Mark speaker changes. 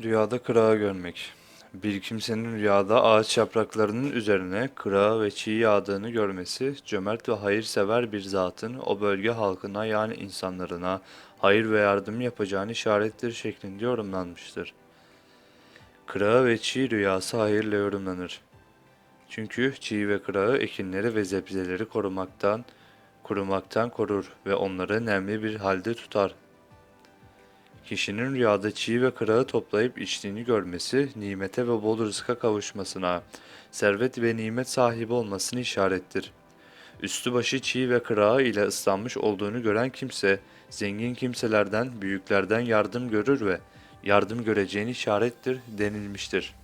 Speaker 1: Rüyada kırağı görmek. Bir kimsenin rüyada ağaç yapraklarının üzerine kırağı ve çiğ yağdığını görmesi, cömert ve hayırsever bir zatın o bölge halkına yani insanlarına hayır ve yardım yapacağını işarettir şeklinde yorumlanmıştır. Kırağı ve çiğ rüyası hayırla yorumlanır. Çünkü çiğ ve kırağı ekinleri ve zebzeleri korumaktan, kurumaktan korur ve onları nemli bir halde tutar. Kişinin rüyada çiğ ve kırağı toplayıp içtiğini görmesi, nimete ve bol rızka kavuşmasına, servet ve nimet sahibi olmasını işarettir. Üstü başı çiğ ve kırağı ile ıslanmış olduğunu gören kimse, zengin kimselerden, büyüklerden yardım görür ve yardım göreceğini işarettir denilmiştir.